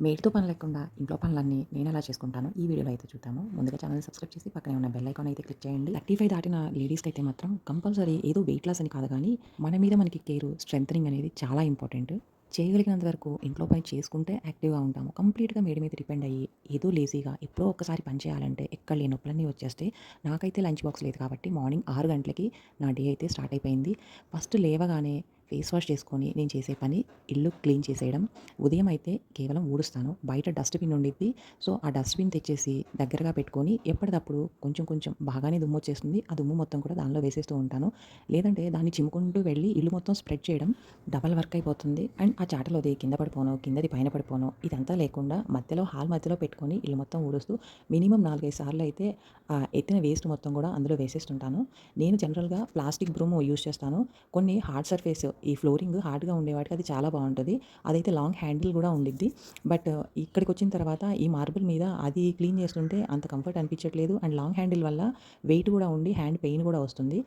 మేడ్తో పని లేకుండా ఇంట్లో పనులన్నీ నేను ఎలా చేసుకుంటాను ఈ వీడియోలో అయితే చూద్దాము. ముందుగా ఛానల్ సబ్స్క్రైబ్ చేసి పక్కనే ఉన్న బెల్ ఐకాన్ అయితే క్లిక్ చేయండి. థర్టీ ఫైవ్ దాటిన లేడీస్కి అయితే మాత్రం కంపల్సరీ ఏదో వెయిట్ లాస్ అని కాదు కానీ మన మీద మనకి కేరు స్ట్రెంగ్ అనేది చాలా ఇంపార్టెంట్ చేయగలిగినంత వరకు ఇంట్లో పని చేసుకుంటే యాక్టివ్గా ఉంటాము. కంప్లీట్గా మేడ మీద డిపెండ్ అయ్యి ఏదో లేజీగా ఎప్పుడో ఒకసారి పని చేయాలంటే ఎక్కడ లేని నొప్పులన్నీ వచ్చేస్తే నాకైతే లంచ్ బాక్స్ లేదు కాబట్టి మార్నింగ్ ఆరు గంటలకి నా డే అయితే స్టార్ట్ అయిపోయింది. ఫస్ట్ లేవగానే ఫేస్ వాష్ చేసుకొని నేను చేసే పని ఇల్లు క్లీన్ చేసేయడం. ఉదయం అయితే కేవలం ఊడుస్తాను. బయట డస్ట్బిన్ ఉండిద్ది. సో ఆ డస్ట్బిన్ తెచ్చేసి దగ్గరగా పెట్టుకొని ఎప్పటికప్పుడు కొంచెం కొంచెం బాగానే దుమ్ము వచ్చేస్తుంది. ఆ దుమ్ము మొత్తం కూడా దానిలో వేసేస్తూ ఉంటాను. లేదంటే దాన్ని చిమ్ముకుంటూ వెళ్ళి ఇల్లు మొత్తం స్ప్రెడ్ చేయడం డబల్ వర్క్ అయిపోతుంది. అండ్ ఆ చాటలోది కింద పడిపోను కిందది పైన పడిపోను. ఇదంతా లేకుండా మధ్యలో హాల్ మధ్యలో పెట్టుకొని ఇల్లు మొత్తం ఊడుస్తూ మినిమం నాలుగైదు సార్లు అయితే ఆ ఎత్తిన వేస్ట్ మొత్తం కూడా అందులో వేసేస్తుంటాను. నేను జనరల్గా ప్లాస్టిక్ బ్రూమ్ యూస్ చేస్తాను. కొన్ని హార్డ్ సర్ఫేస్ ఈ ఫ్లోరింగ్ హార్డ్గా ఉండేవాటికి అది చాలా బాగుంటుంది. అదైతే లాంగ్ హ్యాండిల్ కూడా ఉండిద్ది. బట్ ఇక్కడికి వచ్చిన తర్వాత ఈ మార్బుల్ మీద అది క్లీన్ చేస్తుంటే అంత కంఫర్ట్ అనిపించట్లేదు. అండ్ లాంగ్ హ్యాండిల్ వల్ల వెయిట్ కూడా ఉండి హ్యాండ్ పెయిన్ కూడా వస్తుంది.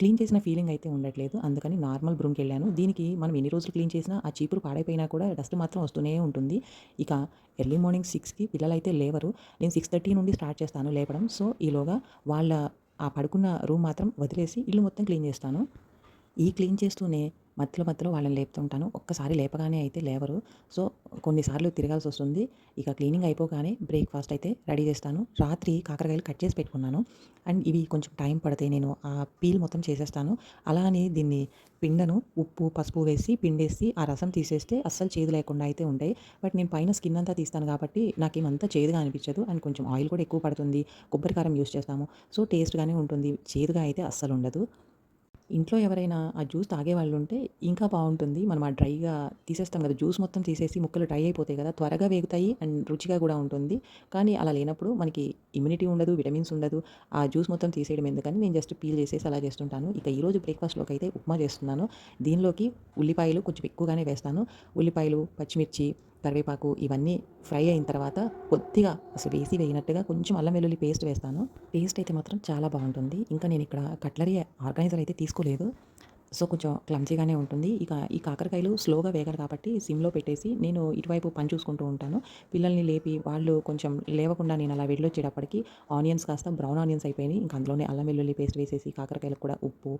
క్లీన్ చేసిన ఫీలింగ్ అయితే ఉండట్లేదు. అందుకని నార్మల్ బ్రూమ్కి వెళ్ళాను. దీనికి మనం ఎన్ని రోజులు క్లీన్ చేసినా ఆ చీపురు పాడైపోయినా కూడా డస్ట్ మాత్రం వస్తూనే ఉంటుంది. ఇక ఎర్లీ మార్నింగ్ సిక్స్కి పిల్లలు అయితే లేవరు. నేను సిక్స్ థర్టీ నుండి స్టార్ట్ చేస్తాను లేపడం. సో ఈలోగా వాళ్ళ ఆ పడుకున్న రూమ్ మాత్రం వదిలేసి ఇల్లు మొత్తం క్లీన్ చేస్తాను. ఈ క్లీన్ చేస్తూనే మధ్యలో మధ్యలో వాళ్ళని లేపుతుంటాను. ఒక్కసారి లేపగానే అయితే లేవరు. సో కొన్నిసార్లు తిరగాల్సి వస్తుంది. ఇక క్లీనింగ్ అయిపోగానే బ్రేక్ఫాస్ట్ అయితే రెడీ చేస్తాను. రాత్రి కాకరకాయలు కట్ చేసి పెట్టుకున్నాను. అండ్ ఇవి కొంచెం టైం పడితే నేను ఆ పీల్ మొత్తం చేసేస్తాను. అలా అని దీన్ని పిండను. ఉప్పు పసుపు వేసి పిండేసి ఆ రసం తీసేస్తే అస్సలు చేదు లేకుండా అయితే ఉంటాయి. బట్ నేను పైన స్కిన్ అంతా తీస్తాను కాబట్టి నాకు ఏమంతా చేదుగా అనిపించదు. అండ్ కొంచెం ఆయిల్ కూడా ఎక్కువ పడుతుంది. కొబ్బరి కారం యూస్ చేస్తాము. సో టేస్ట్గానే ఉంటుంది. చేదుగా అయితే అస్సలు ఉండదు. ఇంట్లో ఎవరైనా ఆ జ్యూస్ తాగే వాళ్ళు ఉంటే ఇంకా బాగుంటుంది. మనం ఆ డ్రైగా తీసేస్తాం కదా జ్యూస్ మొత్తం తీసేసి ముక్కలు డ్రై అయిపోతాయి కదా త్వరగా వేగుతాయి అండ్ రుచిగా కూడా ఉంటుంది. కానీ అలా లేనప్పుడు మనకి ఇమ్యూనిటీ ఉండదు విటమిన్స్ ఉండదు. ఆ జ్యూస్ మొత్తం తీసేయడం ఎందుకని నేను జస్ట్ పీల్ చేసేసి అలా చేస్తుంటాను. ఇక ఈరోజు బ్రేక్ఫాస్ట్లోకి అయితే ఉప్మా చేస్తున్నాను. దీనిలోకి ఉల్లిపాయలు కొంచెం ఎక్కువగానే వేస్తాను. ఉల్లిపాయలు పచ్చిమిర్చి కరివేపాకు ఇవన్నీ ఫ్రై అయిన తర్వాత కొద్దిగా అసలు వేసి వేయినట్టుగా కొంచెం అల్లం వెల్లుల్లి పేస్ట్ వేస్తాను. పేస్ట్ అయితే మాత్రం చాలా బాగుంటుంది. ఇంకా నేను ఇక్కడ కట్లరీ ఆర్గనైజర్ అయితే తీసుకోలేదు. సో కొంచెం క్లమ్జీగానే ఉంటుంది. ఇక ఈ కాకరకాయలు స్లోగా వేగాలి కాబట్టి సిమ్లో పెట్టేసి నేను ఇటువైపు పని చూసుకుంటూ ఉంటాను. పిల్లల్ని లేపి వాళ్ళు కొంచెం లేవకుండా నేను అలా వెళ్ళొచ్చేటప్పటికి ఆనియన్స్ కాస్త బ్రౌన్ ఆనియన్స్ అయిపోయినాయి. ఇంకా అందులోనే అల్లం వెల్లుల్లి పేస్ట్ వేసేసి కాకరకాయలకు కూడా ఉప్పు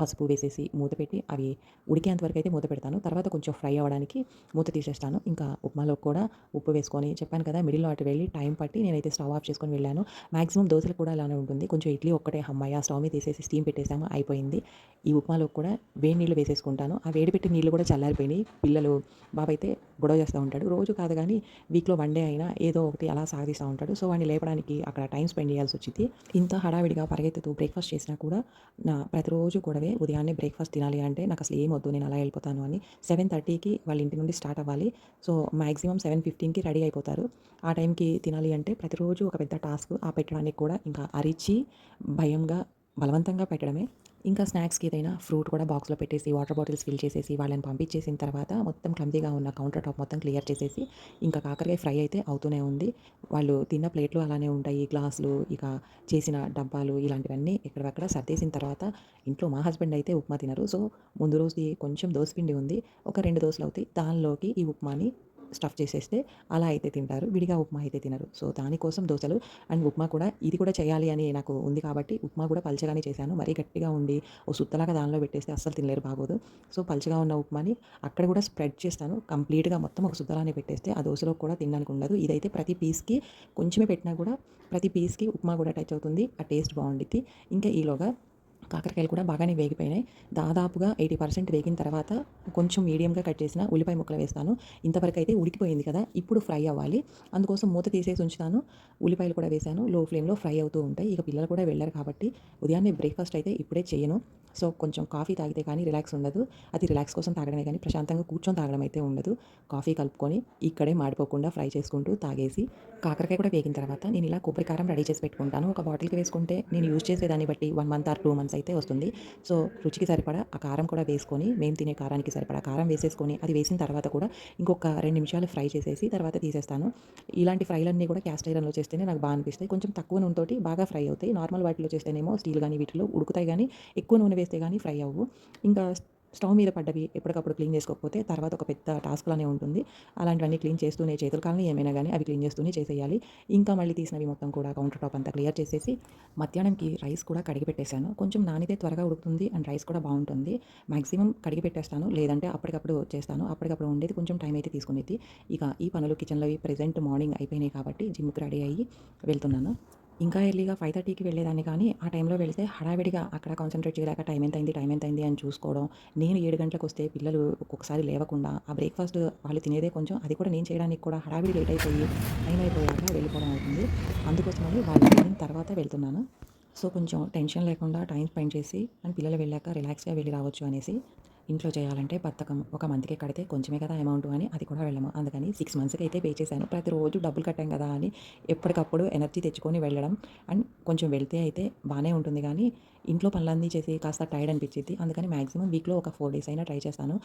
పసుపు వేసేసి మూత పెట్టి అవి ఉడికేంత వరకు అయితే మూత పెడతాను. తర్వాత కొంచెం ఫ్రై అవ్వడానికి మూత తీసేస్తాను. ఇంకా ఉప్మాలో కూడా ఉప్పు వేసుకొని చెప్పాను కదా మిడిల్లో అటు వెళ్ళి టైం పట్టి నేనైతే స్టవ్ ఆఫ్ చేసుకొని వెళ్ళాను. మాక్సిమం దోశలు కూడా అలానే ఉంటుంది. కొంచెం ఇడ్లీ ఒక్కటే అమ్మాయి ఆ స్టవ్ మీద తీసేసి స్టీమ్ పెట్టేసాము అయిపోయింది. ఈ ఉప్మాలో కూడా వేడి నీళ్ళు వేసేసుకుంటాను. ఆ వేడి పెట్టి నీళ్ళు కూడా చల్లారిపోయినాయి. పిల్లలు బాబు అయితే గొడవ చేస్తూ ఉంటాడు. రోజు కాదు కానీ వీక్లో వన్ డే అయినా ఏదో ఒకటి అలా సాగిస్తూ ఉంటాడు. సో వాడిని లేపడానికి అక్కడ టైం స్పెండ్ చేయాల్సి వచ్చింది. ఇంత హడావిడిగా పరిగెత్తుతూ బ్రేక్ఫాస్ట్ చేసినా కూడా నా ప్రతిరోజు కూడా ఉదయాన్నే బ్రేక్ఫాస్ట్ తినాలి అంటే నాకు అసలు ఏం వద్దు నేను అలా వెళ్ళిపోతాను అని సెవెన్ థర్టీకి వాళ్ళ ఇంటి నుండి స్టార్ట్ అవ్వాలి. సో మ్యాక్సిమం సెవెన్ ఫిఫ్టీన్కి రెడీ అయిపోతారు. ఆ టైంకి తినాలి అంటే ప్రతిరోజు ఒక పెద్ద టాస్క్ ఆ పెట్టడానికి కూడా ఇంకా అరిచి భయంగా బలవంతంగా పెట్టడమే. ఇంకా స్నాక్స్కి ఏదైనా ఫ్రూట్ కూడా బాక్స్లో పెట్టేసి వాటర్ బాటిల్స్ ఫిల్ చేసేసి వాళ్ళని పంపించేసిన తర్వాత మొత్తం క్లమ్జీగా ఉన్న కౌంటర్ టాప్ మొత్తం క్లియర్ చేసేసి ఇంకా కాకరకాయ ఫ్రై అయితే అవుతూనే ఉంది. వాళ్ళు తిన్న ప్లేట్లు అలానే ఉంటాయి. గ్లాసులు ఇక చేసిన డబ్బాలు ఇలాంటివన్నీ ఎక్కడెక్కడ సర్దేసిన తర్వాత ఇంట్లో మా హస్బెండ్ అయితే ఉప్మా తినరు. సో ముందు రోజు కొంచెం దోసపిండి ఉంది. ఒక రెండు దోశలు అవుతాయి. దానిలోకి ఈ ఉప్మాని స్టఫ్ చేసేస్తే అలా అయితే తింటారు. విడిగా ఉప్మా అయితే తినరు. సో దానికోసం దోశలు అండ్ ఉప్మా కూడా ఇది కూడా చేయాలి అని నాకు ఉంది కాబట్టి ఉప్మా కూడా పల్చగానే చేశాను. మరీ గట్టిగా ఉండి ఓ సుత్తలాగా దానిలో పెట్టేస్తే అస్సలు తినలేరు బాగోదు. సో పల్చగా ఉన్న ఉప్మాని అక్కడ కూడా స్ప్రెడ్ చేస్తాను. కంప్లీట్గా మొత్తం ఒక సుత్తలానే పెట్టేస్తే ఆ దోశలో కూడా తినడానికి ఉండదు. ఇదైతే ప్రతి పీస్కి కొంచెమే పెట్టినా కూడా ప్రతి పీస్కి ఉప్మా కూడా టచ్ అవుతుంది. ఆ టేస్ట్ బాగుండిద్ది. ఇంకా ఈలోగా కాకరకాయలు కూడా బాగానే వేగిపోయినాయి. దాదాపుగా ఎయిటీ పర్సెంట్ వేగిన తర్వాత కొంచెం మీడియంగా కట్ చేసిన ఉల్లిపాయ ముక్కలు వేస్తాను. ఇంతవరకు అయితే ఉడికిపోయింది కదా ఇప్పుడు ఫ్రై అవ్వాలి. అందుకోసం మూత తీసేసి ఉంచుతాను. ఉల్లిపాయలు కూడా వేసాను. లో ఫ్లేమ్లో ఫ్రై అవుతూ ఉంటాయి. ఇక పిల్లలు కూడా వెళ్ళారు కాబట్టి ఉదయాన్నే బ్రేక్ఫాస్ట్ అయితే ఇప్పుడే చేయను. సో కొంచెం కాఫీ తాగితే కానీ రిలాక్స్ ఉండదు. అది రిలాక్స్ కోసం తాగడమే కానీ ప్రశాంతంగా కూర్చొని తాగడం అయితే ఉండదు. కాఫీ కలుపుకొని ఇక్కడే మాడిపోకుండా ఫ్రై చేసుకుంటూ తాగేసి కాకరకాయ కూడా వేగిన తర్వాత నేను ఇలా కొబ్బరి కారం రెడీ చేసి పెట్టుకుంటాను. ఒక బాటిల్కి వేసుకుంటే నేను యూజ్ చేసే దాన్ని బట్టి one month or two months అయితే వస్తుంది. సో రుచికి సరిపడా ఆ కారం కూడా వేసుకొని మేము తినే కారానికి సరిపడా కారం వేసేసుకొని అది వేసిన తర్వాత కూడా ఇంకొక రెండు నిమిషాలు ఫ్రై చేసేసి తర్వాత తీసేస్తాను. ఇలాంటి ఫ్రైలన్నీ కూడా క్యాస్ట్ ఐరన్లో చేస్తేనే నాకు బాగా అనిపిస్తాయి. కొంచెం తక్కువ నూనెతోటి బాగా ఫ్రై అవుతాయి. నార్మల్ వాటిలో చేస్తేనేమో స్టీల్ కానీ వీటిలో ఉడుకుతాయి కానీ ఎక్కువ నూనె వేస్తే కానీ ఫ్రై అవ్వు. ఇంకా స్టవ్ మీద పడ్డవి ఎప్పటికప్పుడు క్లీన్ చేసుకోకపోతే తర్వాత ఒక పెద్ద టాస్క్లానే ఉంటుంది. అలాంటివన్నీ క్లీన్ చేస్తూనే చేతులు కానీ ఏమైనా కానీ అవి క్లీన్ చేస్తూనే చేసేయాలి. ఇంకా మళ్ళీ తీసినవి మొత్తం కూడా కౌంటర్ టాప్ అంతా క్లియర్ చేసేసి మధ్యాహ్నంకి రైస్ కూడా కడిగి పెట్టేశాను. కొంచెం నానితే త్వరగా ఉడుకుతుంది అండ్ రైస్ కూడా బాగుంటుంది. మ్యాక్సిమం కడిగి పెట్టేస్తాను. లేదంటే అప్పటికప్పుడు చేస్తాను. అప్పటికప్పుడు ఉండేది కొంచెం టైం అయితే తీసుకునేది. ఇక ఈ పనులు కిచెన్లో ప్రెజెంట్ మార్నింగ్ అయిపోయినాయి కాబట్టి జిమ్కి రెడీ అయ్యి వెళ్తున్నాను. ఇంకా ఎర్లీగా ఫైవ్ థర్టీకి వెళ్ళేదాన్ని కానీ ఆ టైంలో వెళితే హడావిడిగా అక్కడ కాన్సన్ట్రేట్ చేయలేక టైం ఎంత అయింది టైం ఎంత అయింది అని చూసుకోవడం. నేను ఏడు గంటలకు వస్తే పిల్లలు ఒక్కొక్కసారి లేవకుండా ఆ బ్రేక్ఫాస్ట్ వాళ్ళు తినేదే కొంచెం అది కూడా నేను చేయడానికి కూడా హడావిడి లేట్ అయిపోయి టైం అయిపోయాక వెళ్ళిపోవడం అవుతుంది. అందుకోసమని వాళ్ళు వెళ్ళిన తర్వాత వెళ్తున్నాను. సో కొంచెం టెన్షన్ లేకుండా టైం స్పెండ్ చేసి అండ్ పిల్లలు వెళ్ళాక రిలాక్స్గా వెళ్ళి రావచ్చు అనేసి ఇంట్లో చేయాలంటే బతకం ఒక మంత్కి కడితే కొంచెమే కదా అమౌంట్ అని అది కూడా వెళ్ళము. అందుకని సిక్స్ మంత్స్కి అయితే పే చేశాను. ప్రతిరోజు డబ్బులు కట్టాం కదా అని ఎప్పటికప్పుడు ఎనర్జీ తెచ్చుకొని వెళ్ళడం. అండ్ కొంచెం వెళ్తే అయితే బాగానే ఉంటుంది కానీ ఇంట్లో పనులన్నీ చేసి కాస్త టైర్డ్ అనిపించింది అందుకని మ్యాక్సిమం వీక్లో ఒక ఫోర్ డేస్ అయినా ట్రై చేస్తాను.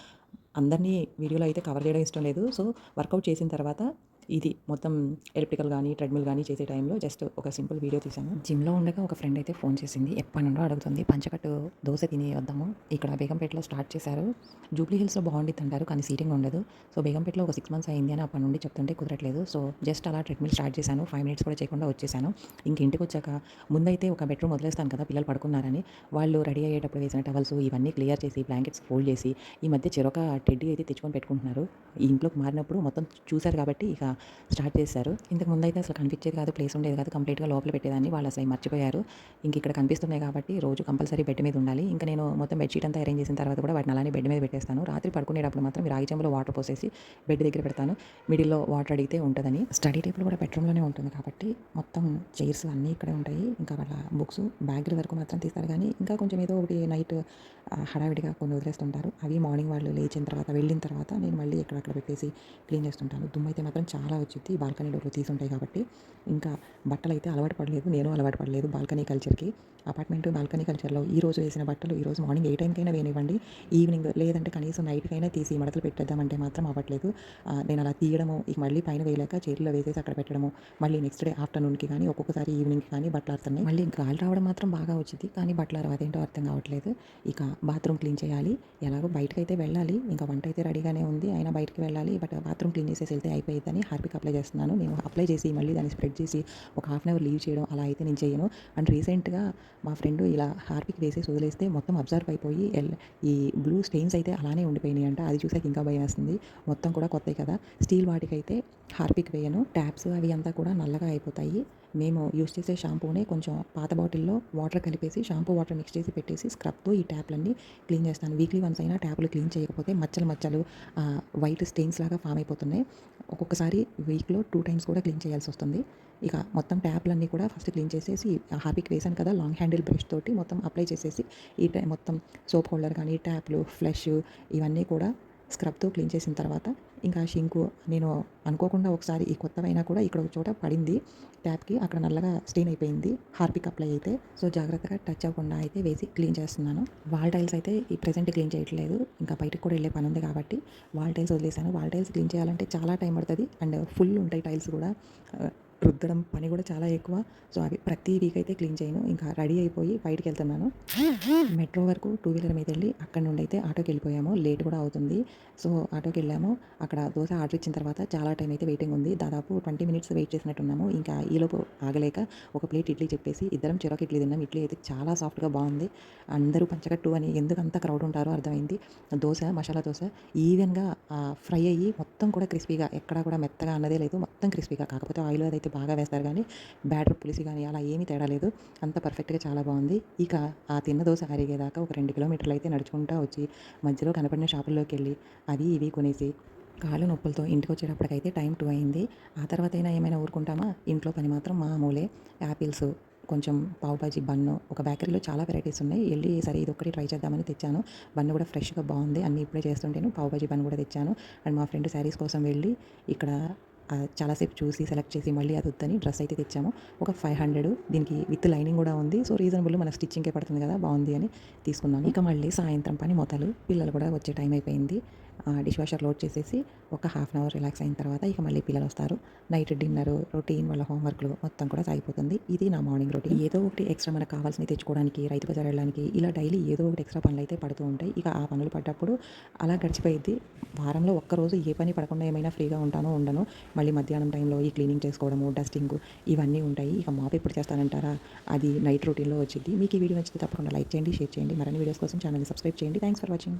అందరినీ వీడియోలో అయితే కవర్ చేయడం ఇష్టం లేదు. సో వర్కౌట్ చేసిన తర్వాత ఇది మొత్తం ఎలక్ట్రికల్ కానీ ట్రెడ్మిల్ కానీ చేసే టైంలో జస్ట్ ఒక సింపుల్ వీడియో తీసాను జిమ్లో ఉండగా ఒక ఫ్రెండ్ అయితే ఫోన్ చేసింది. ఎప్పటి నుండో అడుగుతుంది పంచకట్టు దోశ తిని వద్దాము. ఇక్కడ బేగంపేటలో స్టార్ట్ చేశారు. జూబ్లీ హిల్స్లో బాగుండిద్ది అంటారు కానీ సీటింగ్ ఉండదు. సో బేగంపేటలో ఒక సిక్స్ మంత్స్ అయింది అని అప్పటి నుండి చెప్తుంటే కుదరట్లేదు. సో జస్ట్ అలా ట్రెడ్మిల్ స్టార్ట్ చేశాను. ఫైవ్ మినిట్స్ కూడా చేయకుండా వచ్చేసాను. ఇంక ఇంటికి వచ్చాక ముందైతే ఒక బెడ్రూమ్ వదిలేస్తాను కదా పిల్లలు పడుకున్నారని. వాళ్ళు రెడీ అయ్యేటప్పుడు వేసిన టవల్స్ ఇవన్నీ క్లియర్ చేసి బ్లాంకెట్స్ ఫోల్డ్ చేసి ఈ మధ్య చెరొక టెడ్డీ అయితే తెచ్చుకొని పెట్టుకుంటున్నారు. ఈ ఇంట్లోకి మారినప్పుడు మొత్తం చూశారు కాబట్టి ఇక స్టార్ట్ చేశారు. ఇంతకు ముందు అయితే అసలు కనిపించేది కాదు ప్లేస్ ఉండేది కాదు కంప్లీట్గా లోపల పెట్టేదాన్ని. వాళ్ళు అసలు మర్చిపోయారు. ఇంక ఇక్కడ కనిపిస్తున్నాయి కాబట్టి రోజు కంపల్సరీ బెడ్ మీద ఉండాలి. ఇంకా నేను మొత్తం బెడ్షీట్ అంతా అరేంజ్ చేసిన తర్వాత కూడా వాటిని అలానే బెడ్ మీద పెట్టేస్తాను. రాత్రి పడుకునేటప్పుడు మాత్రం రాగి చెంబులో వాటర్ పోసేసి బెడ్ దగ్గర పెడతాను. మిడిల్లో వాటర్ అడిగితే ఉంటుందని. స్టడీ టేబుల్ కూడా బెడ్రూమ్లోనే ఉంటుంది కాబట్టి మొత్తం చైర్స్ అన్నీ ఇక్కడే ఉంటాయి. ఇంకా వాళ్ళ బుక్స్ బ్యాగ్ల వరకు మాత్రం తీస్తారు కానీ ఇంకా కొంచెం ఏదో ఒకటి నైట్ హడావిడిగా కొన్ని వదిలేస్తుంటారు. అవి మార్నింగ్ వాళ్ళు లేచిన తర్వాత వెళ్ళిన తర్వాత నేను మళ్ళీ ఎక్కడక్కడ పెట్టేసి క్లీన్ చేస్తుంటాను. దుమ్ము అయితే మాత్రం చాలా చాలా వచ్చింది బాల్కనీ డోర్లు తీసి ఉంటాయి కాబట్టి ఇంకా బట్టలు అయితే అలవాటు పడలేదు నేను అలవాటు పడలేదు బాల్కనీ కల్చర్కి. అపార్ట్మెంట్ బాల్కనీ కల్చర్లో ఈ రోజు వేసిన బట్టలు ఈ రోజు మార్నింగ్ ఏ టైంకైనా వేనివ్వండి ఈవినింగ్ లేదంటే కనీసం నైట్కైనా తీసి మడతలు పెట్టేద్దామంటే మాత్రం అవ్వట్లేదు. నేను అలా తీయడము ఇక మళ్ళీ పైన వేయలేక చేతిలో వేసేసి అక్కడ పెట్టడము మళ్ళీ నెక్స్ట్ డే ఆఫ్టర్నూన్కి కానీ ఒక్కొక్కసారి ఈవినింగ్కి కానీ బట్టలు ఆడుతున్నాయి. మళ్ళీ గాలి రావడం మాత్రం బాగా వచ్చింది. కానీ బట్టలు అదేంటో అర్థం కావట్లేదు. ఇక బాత్రూమ్ క్లీన్ చేయాలి. ఎలాగో బయటకైతే అయితే వెళ్ళాలి. ఇంకా వంట అయితే రెడీగానే ఉంది. అయినా బయటకు వెళ్ళాలి. బట్ బాత్రూమ్ క్లీన్ చేసేసి వెళ్తే అయిపోయిందని హార్పిక్ అప్లై చేస్తున్నాను. నేను అప్లై చేసి మళ్ళీ దాన్ని స్ప్రెడ్ చేసి ఒక హాఫ్ అన్ అవర్ లీవ్ చేయడం అలా అయితే నేను చేయను. అండ్ రీసెంట్గా మా ఫ్రెండ్ ఇలా హార్పిక్ వేసేసి వదిలేస్తే మొత్తం అబ్జర్వ్ అయిపోయి ఎల్ ఈ బ్లూ స్టెయిన్స్ అయితే అలానే ఉండిపోయినాయి అంట. అది చూసాక ఇంకా భయం వేస్తుంది మొత్తం కూడా కొత్తవి కదా. స్టీల్ వాటికైతే హార్పిక్ వేయను. ట్యాప్స్ అవి అంతా కూడా నల్లగా అయిపోతాయి. మేము యూస్ చేసే షాంపూనే కొంచెం పాత బాటిల్లో వాటర్ కలిపేసి షాంపూ వాటర్ మిక్స్ చేసి పెట్టేసి స్క్రబ్తో ఈ ట్యాప్లన్నీ క్లీన్ చేస్తాను. వీక్లీ వన్స్ అయినా ట్యాప్లు క్లీన్ చేయకపోతే మచ్చలు మచ్చలు వైట్ స్టెయిన్స్ లాగా ఫామ్ అయిపోతున్నాయి. ఒక్కొక్కసారి వీక్లో టూ టైమ్స్ కూడా క్లీన్ చేయాల్సి వస్తుంది. ఇక మొత్తం ట్యాప్లన్నీ కూడా ఫస్ట్ క్లీన్ చేసేసి హార్పిక్ వేసాను కదా లాంగ్ హ్యాండిల్ బ్రష్ తోటి మొత్తం అప్లై చేసేసి ఈ టై- మొత్తం సోప్ హోల్డర్ కానీ ట్యాప్లు ఫ్లష్ ఇవన్నీ కూడా స్క్రబ్తో క్లీన్ చేసిన తర్వాత ఇంకా షింకు నేను అనుకోకుండా ఒకసారి ఈ కొత్తవైనా కూడా ఇక్కడ ఒక చోట పడింది. ట్యాప్కి అక్కడ నల్లగా స్టెయిన్ అయిపోయింది. హార్పిక్ అప్లై అయితే. సో జాగ్రత్తగా టచ్ అవ్వకుండా అయితే వేసి క్లీన్ చేస్తున్నాను. వాల్ టైల్స్ అయితే ఈ ప్రజెంట్ క్లీన్ చేయట్లేదు. ఇంకా బయటకు కూడా వెళ్ళే పని ఉంది కాబట్టి వాల్ టైల్స్ వదిలేసాను వాల్ టైల్స్ క్లీన్ చేయాలంటే చాలా టైం పడుతుంది. అండ్ ఫుల్ ఉంటాయి టైల్స్ కూడా. రుద్దడం పని కూడా చాలా ఎక్కువ. సో అవి ప్రతి వీక్ అయితే క్లీన్ చేయను. ఇంకా రెడీ అయిపోయి బయటికి వెళ్తున్నాను. మెట్రో వరకు టూ వీలర్ మీద వెళ్ళి అక్కడ నుండి అయితే ఆటోకి వెళ్ళిపోయాము. లేట్ కూడా అవుతుంది. సో ఆటోకి వెళ్ళాము. అక్కడ దోశ ఆర్డర్ ఇచ్చిన తర్వాత చాలా టైం అయితే వెయిటింగ్ ఉంది. దాదాపు ట్వంటీ మినిట్స్ వెయిట్ చేసినట్టున్నాము. ఇంకా ఈలోపు ఆగలేక ఒక ప్లేట్ ఇడ్లీ చెప్పేసి ఇద్దరం చెరొక ఇడ్లీ తిన్నాం. ఇడ్లీ అయితే చాలా సాఫ్ట్గా బాగుంది. అందరూ పంచకట్టు అని ఎందుకు అంత క్రౌడ్ ఉంటారో అర్థమైంది. దోశ మసాలా దోశ ఈవెన్గా ఫ్రై అయ్యి మొత్తం కూడా క్రిస్పీగా ఎక్కడా కూడా మెత్తగా అన్నదే లేదు. మొత్తం క్రిస్పీగా కాకపోతే ఆయిల్ అదైతే బాగా వేస్తారు కానీ బ్యాటర్ పులిసి కానీ అలా ఏమీ తేడా లేదు. అంత పర్ఫెక్ట్గా చాలా బాగుంది. ఇక ఆ తిన్న దోశ అరిగేదాకా ఒక రెండు కిలోమీటర్లు అయితే నడుచుకుంటా వచ్చి మధ్యలో కనపడిన షాపుల్లోకి వెళ్ళి అవి ఇవి కొనేసి కాళ్ళు నొప్పులతో ఇంటికి వచ్చేటప్పటికైతే టైం టూ అయింది. ఆ తర్వాత అయినా ఏమైనా ఊరుకుంటామా? ఇంట్లో పని మాత్రం మామూలే. యాపిల్స్ కొంచెం పావు బాజీ బన్ను ఒక బేకరీలో చాలా వెరైటీస్ ఉన్నాయి. వెళ్ళి సరే ఇది ఒకటి ట్రై చేద్దామని తెచ్చాను. బన్ను కూడా ఫ్రెష్గా బాగుంది. అన్నీ ఇప్పుడే చేస్తుంటేను పావు బాజీ బన్ కూడా తెచ్చాను. అండ్ మా ఫ్రెండ్ శారీస్ కోసం వెళ్ళి ఇక్కడ చాలాసేపు చూసి సెలెక్ట్ చేసి మళ్ళీ అది వద్దని డ్రెస్ అయితే తెచ్చాము. ఒక ఫైవ్ హండ్రెడ్. దీనికి విత్ లైనింగ్ కూడా ఉంది. సో రీజనబుల్ మన స్టిచ్చింగ్కే పడుతుంది కదా బాగుంది అని తీసుకున్నాను. ఇక మళ్ళీ సాయంత్రం పని మొదలు. పిల్లలు కూడా వచ్చే టైం అయిపోయింది. డిష్ వాషర్ లోడ్ చేసేసి ఒక హాఫ్ అన్ అవర్ రిలాక్స్ అయిన తర్వాత ఇక మళ్ళీ పిల్లలు వస్తారు. నైట్ డిన్నర్ రొటీన్ వాళ్ళ హోంవర్క్లు మొత్తం కూడా సాగిపోతుంది. ఇది నా మార్నింగ్ రొటీన్. ఏదో ఒకటి ఎక్స్ట్రా మనకు కావాల్సినవి తెచ్చుకోవడానికి రైతు బజార్ వెళ్ళడానికి ఇలా డైలీ ఏదో ఒకటి ఎక్స్ట్రా పనులు అయితే పడుతూ ఉంటాయి. ఇక ఆ పనులు పడ్డప్పుడు అలా గడిచిపోయింది వారంలో ఒక్కరోజు ఏ పని పడకుండా ఏమైనా ఫ్రీగా ఉంటానో ఉండను మళ్ళీ మధ్యాహ్నం టైంలో ఈ క్లీనింగ్ చేసుకోవడము డస్టింగ్ ఇవన్నీ ఉంటాయి. ఇక మాప్ ఎప్పుడు చేస్తానంటారా? అది నైట్ రొటీన్లో వచ్చింది మీకు ఈ వీడియో నచ్చితే తప్పకుండా లైక్ చేయండి షేర్ చేయండి. మరిన్ని వీడియోస్ కోసం ఛానల్ని సబ్స్క్రైబ్ చేయండి. Thanks for watching.